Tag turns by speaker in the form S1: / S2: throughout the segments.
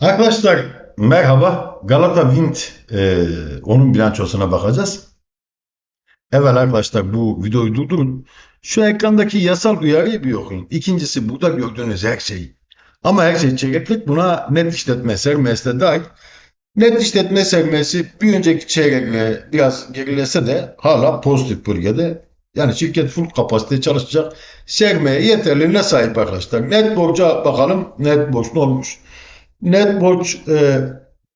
S1: Arkadaşlar merhaba. Galata Wind e, onun bilançosuna bakacağız. Evvel arkadaşlar bu videoyu durdurun. Şu ekrandaki yasal uyarıyı bir okuyun. İkincisi burada gördüğünüz her şey. Ama her şey çeyreklik buna net işletme sermayesi de dahil. Net işletme sermayesi bir önceki çeyrekle biraz gerilese de hala pozitif bölgede. Yani şirket full kapasite çalışacak. Sermaye yeterliğine sahip arkadaşlar. Net borca bakalım. Net borç ne olmuş? Net borç e,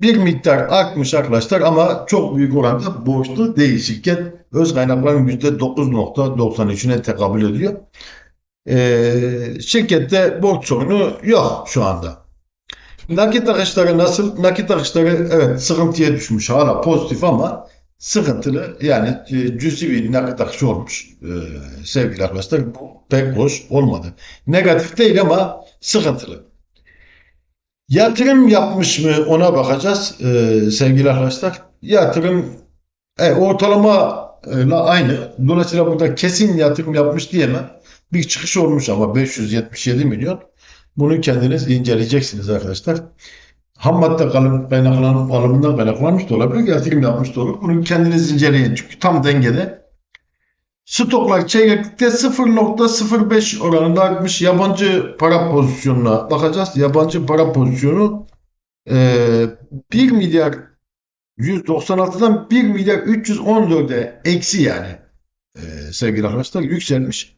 S1: bir miktar artmış arkadaşlar ama çok büyük oranda borçlu değil şirket. Öz kaynakların %9.93'üne tekabül ediyor. E, şirkette borç sorunu yok şu anda. Nakit akışları nasıl? Nakit akışları evet sıkıntıya düşmüş hala pozitif ama sıkıntılı yani e, cüzi bir nakit akışı olmuş e, sevgili arkadaşlar. Bu pek hoş olmadı. Negatif değil ama sıkıntılı. Yatırım yapmış mı ona bakacağız e, sevgili arkadaşlar. Yatırım e, ortalama ile aynı. Dolayısıyla burada kesin yatırım yapmış diyemem. Bir çıkış olmuş ama 577 milyon. Bunu kendiniz inceleyeceksiniz arkadaşlar. Ham madde kalın kaynaklan, alımından kaynaklanmış da olabilir, yatırım yapmış da olur. Bunu kendiniz inceleyin çünkü tam dengede. Stoklar çeyreklikte 0.05 oranında artmış. Yabancı para pozisyonuna bakacağız. Yabancı para pozisyonu e, 1 milyar 196'dan 1 milyar 314'e eksi yani e, sevgili arkadaşlar yükselmiş.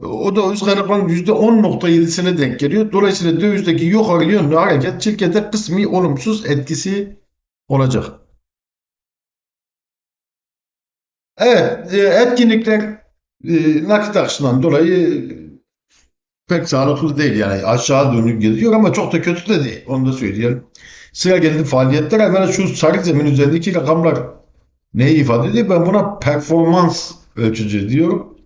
S1: O da öz kaynakların %10.7'sine denk geliyor. Dolayısıyla dövizdeki yukarı yönlü hareket şirkete kısmi olumsuz etkisi olacak. Evet, e, etkinlikler e, nakit akışından dolayı pek sağlıklı değil yani aşağı dönük gidiyor ama çok da kötü de değil onu da söyleyelim. Sıra geldi faaliyetler hemen şu sarı zemin üzerindeki rakamlar neyi ifade ediyor? Ben buna performans ölçücü diyorum.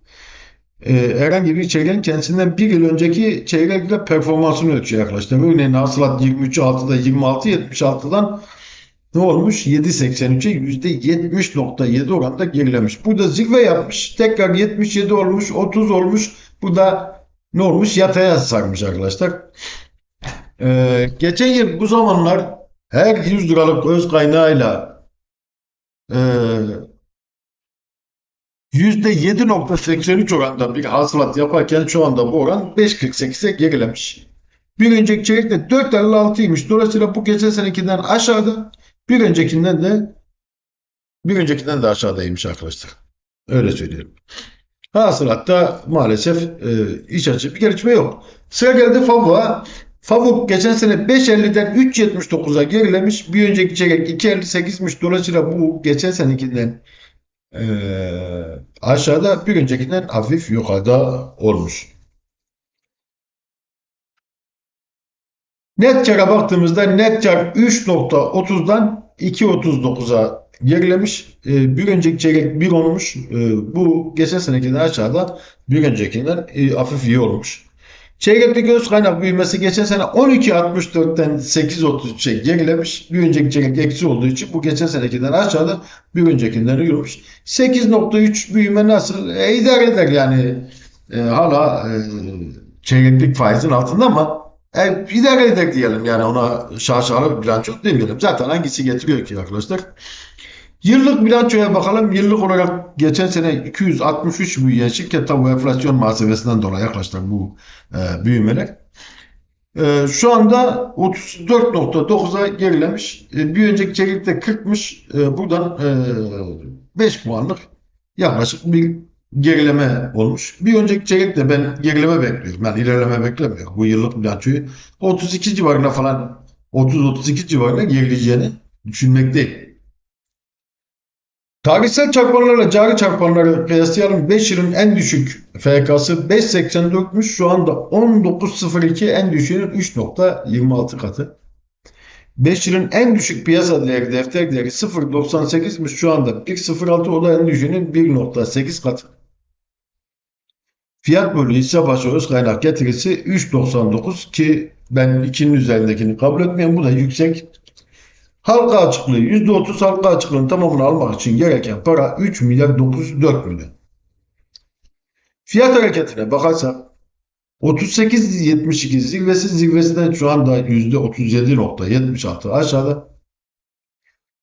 S1: Ee, herhangi bir çeyreğin kendisinden bir yıl önceki çeyrekle performansını ölçüyor arkadaşlar. Örneğin hasılat 23.6'da 26.76'dan ne olmuş? 7.83'e %70.7 oranda gerilemiş. Burada zirve yapmış. Tekrar 77 olmuş. 30 olmuş. Bu da ne olmuş? Yataya sarmış arkadaşlar. Ee, geçen yıl bu zamanlar her 100 liralık öz kaynağıyla e, %7.83 oranda bir hasılat yaparken şu anda bu oran 5.48'e gerilemiş. Bir önceki çeyrekte 4.56'ymış. Dolayısıyla bu geçen senekinden aşağıda. Bir öncekinden de bir öncekinden de aşağıdaymış arkadaşlar. Öyle söylüyorum. Hasılatta maalesef e, iç açı bir gelişme yok. Sıra geldi FAV'a. FAVÖK geçen sene 5.50'den 3.79'a gerilemiş. Bir önceki çeyrek 2.58'miş. Dolayısıyla bu geçen senekinden e, aşağıda bir öncekinden hafif yukarıda olmuş. Net kara baktığımızda net kar 3.30'dan 2.39'a gerilemiş. E, bir önceki çeyrek 1 olmuş. E, bu geçen senekinden aşağıda bir öncekinden e, hafif iyi olmuş. Çeyreklik öz kaynak büyümesi geçen sene 12.64'ten 8.33'e gerilemiş. Bir önceki çeyrek eksi olduğu için bu geçen senekinden aşağıda bir öncekinden olmuş. 8.3 büyüme nasıl? E, idare eder yani. E, hala e, çeyreklik faizin altında ama e, idare eder diyelim yani ona şaşalı bir bilanço demeyelim. Zaten hangisi getiriyor ki arkadaşlar? Yıllık bilançoya bakalım. Yıllık olarak geçen sene 263 büyüyen şirket tabi enflasyon muhasebesinden dolayı arkadaşlar bu e, büyümeler. E, şu anda 34.9'a gerilemiş. E, bir önceki çeyrekte 40'mış. E, buradan e, 5 puanlık yaklaşık bir gerileme olmuş. Bir önceki çeyrekte ben gerileme bekliyorum. Ben ilerleme beklemiyorum. Bu yıllık bilançoyu 32 civarına falan 30-32 civarına gerileyeceğini düşünmekteyim. Tarihsel çarpanlarla cari çarpanları kıyaslayalım. 5 yılın en düşük FK'sı 5.84'müş. Şu anda 19.02 en düşüğünün 3.26 katı. 5 yılın en düşük piyasa değeri defter değeri 0.98'miş. Şu anda 1.06 o da en düşüğünün 1.8 katı. Fiyat bölü hisse başı öz kaynak getirisi 3.99 ki ben 2'nin üzerindekini kabul etmiyorum. Bu da yüksek. Halka açıklığı %30 halka açıklığının tamamını almak için gereken para 3 milyar 904 milyon. Fiyat hareketine bakarsak 38.72 zirvesi zirvesinden şu anda %37.76 aşağıda.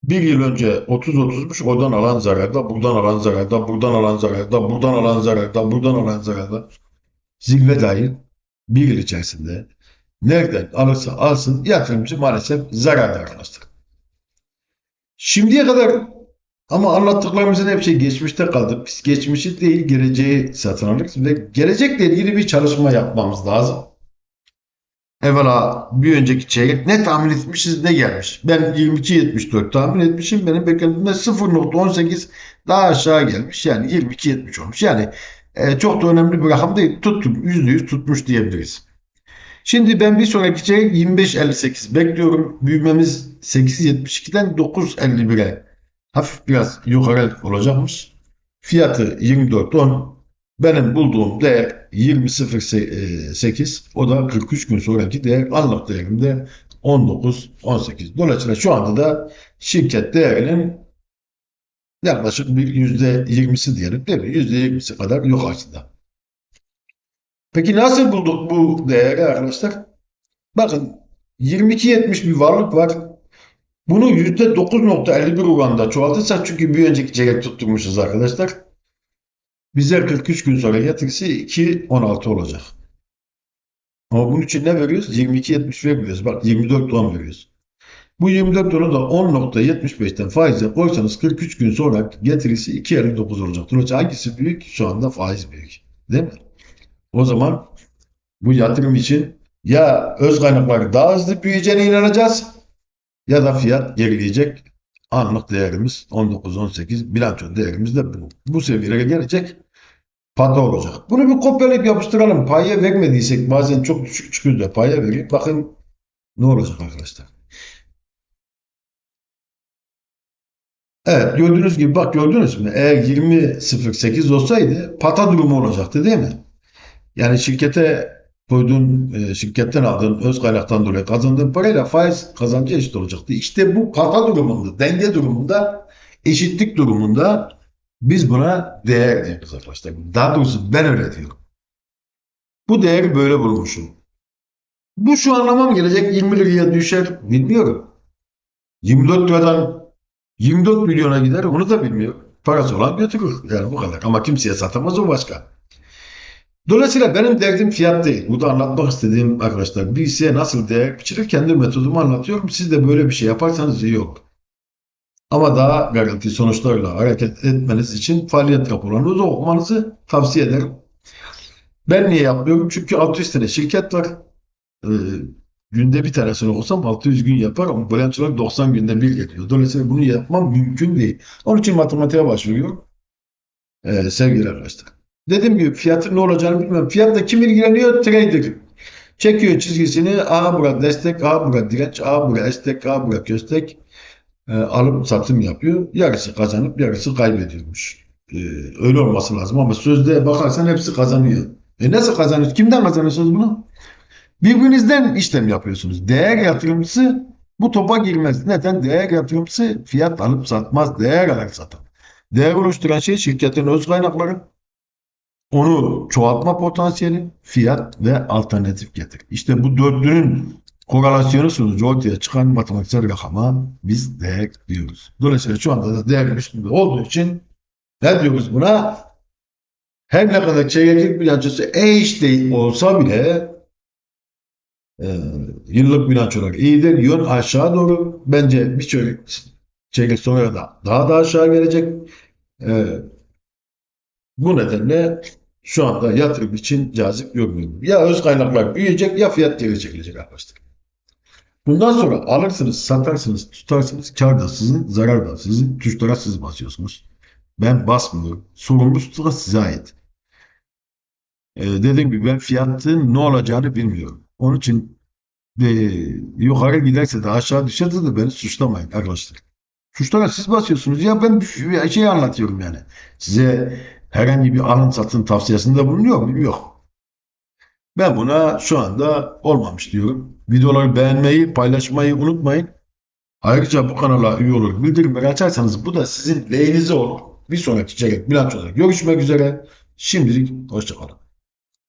S1: Bir yıl önce 30-30'muş oradan alan zararda, buradan alan zararda, buradan alan zararda, buradan alan zararda, buradan alan zararda. Zirve dahil bir yıl içerisinde nereden alırsa alsın yatırımcı maalesef zararda arkadaşlar. Şimdiye kadar ama anlattıklarımızın hepsi geçmişte kaldı. Biz geçmişi değil geleceği satın alırız ve gelecekle ilgili bir çalışma yapmamız lazım. Evvela bir önceki çeyrek ne tahmin etmişiz ne gelmiş. Ben 22.74 tahmin etmişim. Benim beklentimde 0.18 daha aşağı gelmiş. Yani 22.70 olmuş. Yani e, çok da önemli bir rakam değil. Tuttum. %100 tutmuş diyebiliriz. Şimdi ben bir sonraki çeyrek 25.58 bekliyorum. Büyümemiz 8.72'den 9.51'e hafif biraz yukarı olacakmış. Fiyatı 24.10. Benim bulduğum değer 20.08. O da 43 gün sonraki değer. Anlık değerimde 19.18. Dolayısıyla şu anda da şirket değerinin yaklaşık bir %20'si diyelim değil mi? %20'si kadar yukarısında. Peki nasıl bulduk bu değeri arkadaşlar? Bakın 22.70 bir varlık var. Bunu %9.51 oranında çoğaltırsak çünkü bir önceki çeyrek tutturmuşuz arkadaşlar. Bize 43 gün sonra getirisi 2.16 olacak. Ama bunun için ne veriyoruz? 22.70 vermiyoruz. Bak 24 don veriyoruz. Bu 24 donu da 10.75'ten faize koysanız 43 gün sonra getirisi 2.59 olacak. Dolayısıyla hangisi büyük? Şu anda faiz büyük. Değil mi? O zaman bu yatırım için ya öz kaynakları daha hızlı büyüyeceğine inanacağız ya da fiyat gerileyecek. Anlık değerimiz 19-18 bilanço değerimiz de bu. Bu seviyelere gelecek pata olacak. Bunu bir kopyalayıp yapıştıralım. Paya vermediysek bazen çok düşük çıkıyor da paya vereyim. Bakın ne olacak arkadaşlar. Evet gördüğünüz gibi bak gördünüz mü? Eğer 20.08 olsaydı pata durumu olacaktı değil mi? Yani şirkete koyduğun, e, şirketten aldığın öz kaynaktan dolayı kazandığın parayla faiz kazancı eşit olacaktı. İşte bu pata durumunda, denge durumunda, eşitlik durumunda biz buna değer diyoruz arkadaşlar. Daha doğrusu ben öyle diyorum. Bu değeri böyle bulmuşum. Bu şu anlama mı gelecek? 20 liraya düşer bilmiyorum. 24 liradan 24 milyona gider onu da bilmiyorum. Parası olan götürür. Yani bu kadar. Ama kimseye satamaz o başka. Dolayısıyla benim derdim fiyat değil. Burada anlatmak istediğim arkadaşlar bir hisseye nasıl değer biçilir kendi metodumu anlatıyorum. Siz de böyle bir şey yaparsanız iyi olur. Ama daha garanti sonuçlarla hareket etmeniz için faaliyet raporlarınızı okumanızı tavsiye ederim. Ben niye yapmıyorum? Çünkü 600 tane şirket var. Ee, günde bir tanesini olsam 600 gün yapar ama bilançolar 90 günde bir geliyor. Dolayısıyla bunu yapmam mümkün değil. Onun için matematiğe başvuruyorum. Ee, sevgili arkadaşlar. Dediğim gibi fiyatın ne olacağını bilmiyorum. Fiyatla kim ilgileniyor? Trader. Çekiyor çizgisini. A burada destek, A burada direnç, A burada destek, A burada köstek. E, alıp satım yapıyor. Yarısı kazanıp yarısı kaybediyormuş. E, öyle olması lazım ama sözde bakarsan hepsi kazanıyor. E nasıl kazanıyorsunuz? Kimden kazanıyorsunuz bunu? Birbirinizden işlem yapıyorsunuz. Değer yatırımcısı bu topa girmez. Neden? Değer yatırımcısı fiyat alıp satmaz. Değer alarak satar. Değer oluşturan şey şirketin öz kaynakları, onu çoğaltma potansiyeli, fiyat ve alternatif getir. İşte bu dörtlünün korelasyonu sonucu ortaya çıkan matematiksel rakama biz değer diyoruz. Dolayısıyla şu anda da değer üstünde olduğu için ne diyoruz buna? Her ne kadar çeyreklik bilançosu eş değil olsa bile e, yıllık bilançolar iyidir. Yön aşağı doğru. Bence bir çeyrek, çeyrek sonra da daha da aşağı gelecek. E, bu nedenle şu anda yatırım için cazip görmüyorum. Ya öz kaynaklar büyüyecek ya fiyat geri çekilecek arkadaşlar. Bundan sonra alırsınız, satarsınız, tutarsınız, kar da sizin, zarar da sizin, tuşlara siz basıyorsunuz. Ben basmıyorum. Sorumlusu da size ait. Ee, dediğim gibi ben fiyatın ne olacağını bilmiyorum. Onun için e, yukarı giderse de aşağı düşerse de beni suçlamayın arkadaşlar. Tuşlara siz basıyorsunuz. Ya ben bir şey anlatıyorum yani. Size herhangi bir alım satım tavsiyesinde bulunuyor muyum? Yok. Ben buna şu anda olmamış diyorum. Videoları beğenmeyi, paylaşmayı unutmayın. Ayrıca bu kanala üye olur, bildirimleri açarsanız bu da sizin lehinize olur. Bir sonraki çeyrek bilançoda görüşmek üzere. Şimdilik hoşçakalın.